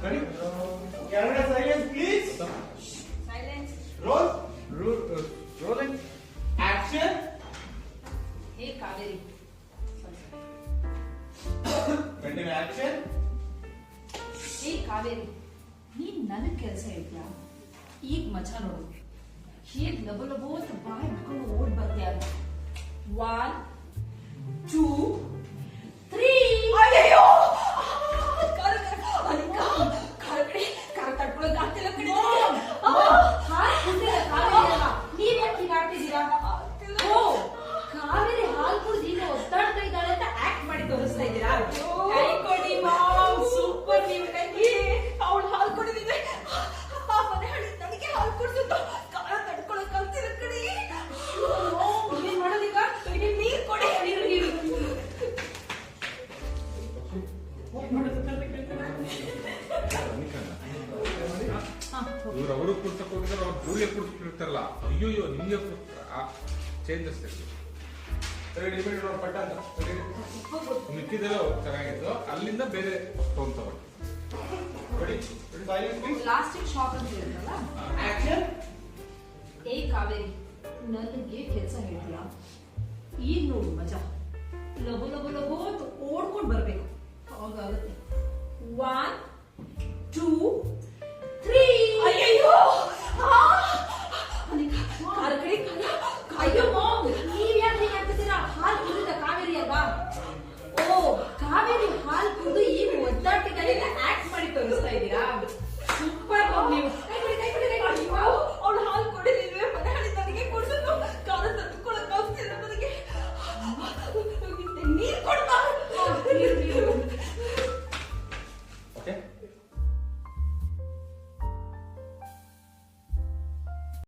Ready? Nice. Ready? Camera silence, please. Silence Roll. Roll, uh, rolling. Action. Hey Kaveri Continue action. ಹೇ ಕಾವೇರಿ ನೀನ್ ನನಗ್ ಕೆಲಸ ಹೇಳ್ತೀಯ ಈಗ ಮಜಾ ನೋಡು ಹೇಗ್ ಲಬೋ ಲಬೋ ಅಂತ ಬಾಯ್ ಬಿಟ್ಕೊಂಡು ಓಡ್ ಬರ್ತೀಯ ಒನ್ ಟೂ ಇವ್ರು ಅವರು ಕುಡ್ಸಕ್ ಹೋಗಿದ್ರೆ ಅವ್ರು ಪೂರಿಗೆ ಕುಡ್ಸ್ಬಿಟ್ಟಿರ್ತಾರಲ್ಲ ಅಯ್ಯೋಯ್ಯೋ ನಿಮಗೆ ಚೇಂಜಸ್. Ready. ಮಿಕ್ಕಿದೆಲ್ಲ ಚೆನ್ನಾಗಿತ್ತು. ಅಲ್ಲಿಂದ ಬೇರೆ ಫೋನ್ ತಗೊಂಡು. Please. ಲಾಸ್ಟಿಗೆ ಅಂತ Action. ಏ ಕಾವೇರಿ ನನಗೆ ಕೆಲಸ ಹೇಳ್ತೀಯಾ? ಈಗ ನೋಡು ಮಜಾ. ಲಘು ಲಘು ಲಘು ಅಂತ ಓಡ್ಕೊಂಡು ಬರ್ಬೇಕು. ಹಾಗಾಗುತ್ತೆ ಒನ್ ಟೂ ತ್ರೀ ಅಯ್ಯಯ್ಯೋ